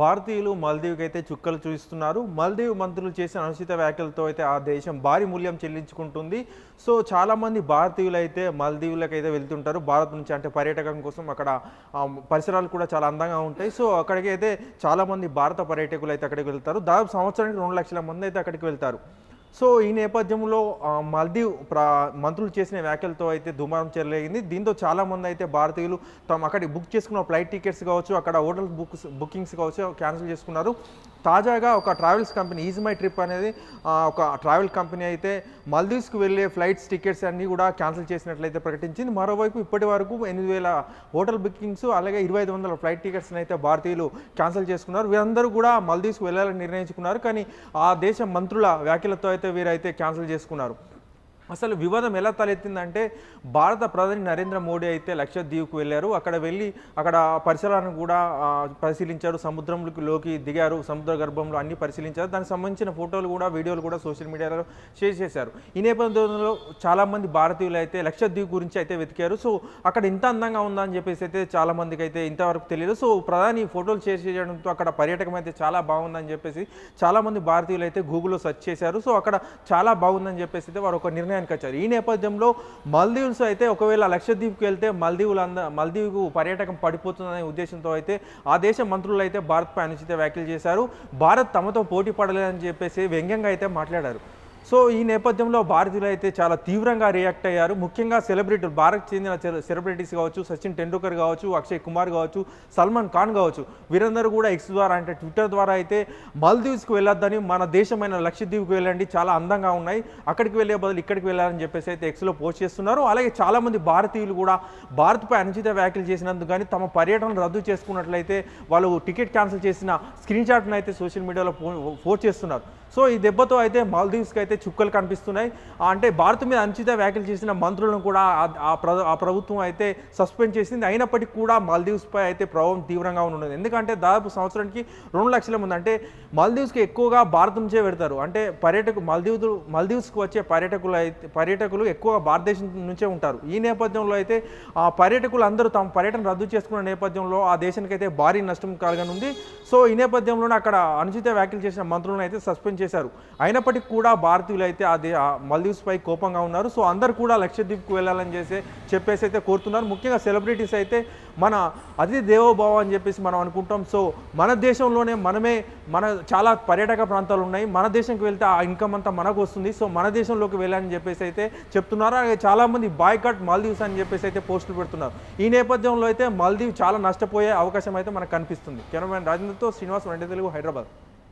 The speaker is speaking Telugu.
భారతీయులు మాల్దీవ్కి అయితే చుక్కలు చూపిస్తున్నారు మాల్దీవ్ మంత్రులు చేసిన అనుచిత వ్యాఖ్యలతో అయితే ఆ దేశం భారీ మూల్యం చెల్లించుకుంటుంది. సో చాలామంది భారతీయులు అయితే మాల్దీవులకు అయితే వెళ్తుంటారు. భారత్ నుంచి అంటే పర్యాటకం కోసం అక్కడ పరిసరాలు కూడా చాలా అందంగా ఉంటాయి. సో అక్కడికి అయితే చాలామంది భారత పర్యాటకులు అయితే అక్కడికి వెళ్తారు. దాదాపు సంవత్సరానికి రెండు లక్షల మంది అయితే అక్కడికి వెళ్తారు. సో ఈ నేపథ్యంలో మల్దీవ్ ప్రా మంత్రులు చేసిన వ్యాఖ్యలతో అయితే దుమారం చెలరేగింది. దీంతో చాలామంది అయితే భారతీయులు తమ అక్కడికి బుక్ చేసుకున్న ఫ్లైట్ టికెట్స్ కావచ్చు అక్కడ హోటల్ బుక్ బుకింగ్స్ కావచ్చు క్యాన్సిల్ చేసుకున్నారు. తాజాగా ఒక travels company ease my trip అనేది ఒక ట్రావెల్ కంపెనీ అయితే మల్దీవ్స్కి వెళ్ళే ఫ్లైట్స్ టికెట్స్ అన్నీ కూడా క్యాన్సిల్ చేసినట్లయితే ప్రకటించింది. మరోవైపు ఇప్పటి వరకు ఎనిమిది వేల హోటల్ బుకింగ్స్ అలాగే ఇరవై ఐదు వందల ఫ్లైట్ టికెట్స్ని అయితే భారతీయులు క్యాన్సిల్ చేసుకున్నారు. వీరందరూ కూడా మల్దీవ్స్కి వెళ్ళాలని నిర్ణయించుకున్నారు. కానీ ఆ దేశ మంత్రుల వ్యాఖ్యలతో అయితే వీరైతే క్యాన్సిల్ చేసుకున్నారు. అసలు వివాదం ఎలా తలెత్తిందంటే భారత ప్రధాని నరేంద్ర మోడీ అయితే లక్షద్వీప్కి వెళ్ళారు. అక్కడ వెళ్ళి అక్కడ పరిసరాలను కూడా పరిశీలించారు. సముద్రంలోకి లోకి దిగారు. సముద్ర గర్భంలో అన్ని పరిశీలించారు. దానికి సంబంధించిన ఫోటోలు కూడా వీడియోలు కూడా సోషల్ మీడియాలో షేర్ చేశారు. ఈ నేపథ్యంలో చాలామంది భారతీయులు అయితే లక్షద్వీప్ గురించి అయితే వెతికారు. సో అక్కడ ఇంత అందంగా ఉందని చెప్పేసి అయితే చాలామందికి అయితే ఇంతవరకు తెలియదు. సో ప్రధాని ఫోటోలు షేర్ చేయడంతో అక్కడ పర్యాటకం అయితే చాలా బాగుందని చెప్పేసి చాలామంది భారతీయులు అయితే గూగుల్లో సెర్చ్ చేశారు. సో అక్కడ చాలా బాగుందని చెప్పేసి అయితే వారు ఒక నిర్ణయం నిర్ణయానికి వచ్చారు. ఈ నేపథ్యంలో మల్దీవ్స్ అయితే ఒకవేళ లక్షద్వీప్కి వెళ్తే మల్దీవులు అంద మల్దీవ్కు పర్యాటకం పడిపోతుందనే ఉద్దేశంతో అయితే ఆ దేశ మంత్రులు అయితే భారత్పై అనుచిత వ్యాఖ్యలు చేశారు. భారత్ తమతో పోటీ పడలేదని చెప్పేసి వ్యంగ్యంగా అయితే మాట్లాడారు. సో ఈ నేపథ్యంలో భారతీయులు అయితే చాలా తీవ్రంగా రియాక్ట్ అయ్యారు. ముఖ్యంగా సెలబ్రిటీలు భారత్ చెందిన సెలబ్రిటీస్ కావచ్చు సచిన్ టెండూల్కర్ కావచ్చు అక్షయ్ కుమార్ కావచ్చు సల్మాన్ ఖాన్ కావచ్చు వీరందరూ కూడా ఎక్స్ ద్వారా అంటే ట్విట్టర్ ద్వారా అయితే మల్దీవ్స్కి వెళ్ళొద్దని మన దేశమైన లక్షద్వీప్కి వెళ్ళండి చాలా అందంగా ఉన్నాయి. అక్కడికి వెళ్ళే బదులు ఇక్కడికి వెళ్ళాలని చెప్పేసి అయితే ఎక్స్లో పోస్ట్ చేస్తున్నారు. అలాగే చాలామంది భారతీయులు కూడా భారత్పై అనుచిత వ్యాఖ్యలు చేసినందుకు కానీ తమ పర్యటన రద్దు చేసుకున్నట్లయితే వాళ్ళు టికెట్ క్యాన్సిల్ చేసిన స్క్రీన్ షాట్ను అయితే సోషల్ మీడియాలో పోస్ట్ చేస్తున్నారు. సో ఈ దెబ్బతో అయితే మాల్దీవ్స్కి అయితే చుక్కలు కనిపిస్తున్నాయి. అంటే భారత్ మీద అనుచిత వ్యాఖ్యలు చేసిన మంత్రులను కూడా ఆ- ప్రభుత్వం అయితే సస్పెండ్ చేసింది. అయినప్పటికీ కూడా మాల్దీవ్స్పై అయితే ప్రభావం తీవ్రంగా ఉన్నది ఎందుకంటే దాదాపు సంవత్సరానికి రెండు లక్షల మంది అంటే మాల్దీవ్స్కి ఎక్కువగా భారత్ నుంచే పెడతారు. అంటే పర్యాటకు మాల్దీవ్స్ మాల్దీవ్స్కి వచ్చే పర్యాటకులు అయితే పర్యాటకులు ఎక్కువగా భారతదేశం నుంచే ఉంటారు. ఈ నేపథ్యంలో అయితే ఆ పర్యాటకులు అందరూ తమ పర్యటన రద్దు చేసుకున్న నేపథ్యంలో ఆ దేశానికి అయితే భారీ నష్టం కలగనుంది. సో ఈ నేపథ్యంలోనే అక్కడ అనుచిత వ్యాఖ్యలు చేసిన మంత్రులను అయితే సస్పెండ్ చేశారు. అయినప్పటికీ కూడా భారతీయులు అయితే ఆ దే ఆ మల్దీవ్స్ పై కోపంగా ఉన్నారు. సో అందరు కూడా లక్షద్వీప్కి వెళ్ళాలని చేసి చెప్పేసి అయితే కోరుతున్నారు. ముఖ్యంగా సెలబ్రిటీస్ అయితే మన అతిథి దేవోభావ అని చెప్పేసి మనం అనుకుంటాం. సో మన దేశంలోనే మనమే మన చాలా పర్యాటక ప్రాంతాలు ఉన్నాయి. మన దేశంకి వెళ్తే ఆ ఇన్కమ్ అంతా మనకు వస్తుంది. సో మన దేశంలోకి వెళ్ళాలని చెప్పేసి అయితే చెప్తున్నారు. అలాగే చాలామంది బాయ్కట్ మాల్దీవ్స్ అని చెప్పేసి అయితే పోస్టులు పెడుతున్నారు. ఈ నేపథ్యంలో అయితే మాల్దీవ్ చాలా నష్టపోయే అవకాశం అయితే మనకు కనిపిస్తుంది. కెమెరామెన్ రాజేంద్రతో శ్రీనివాస్ వంటి తెలుగు హైదరాబాద్.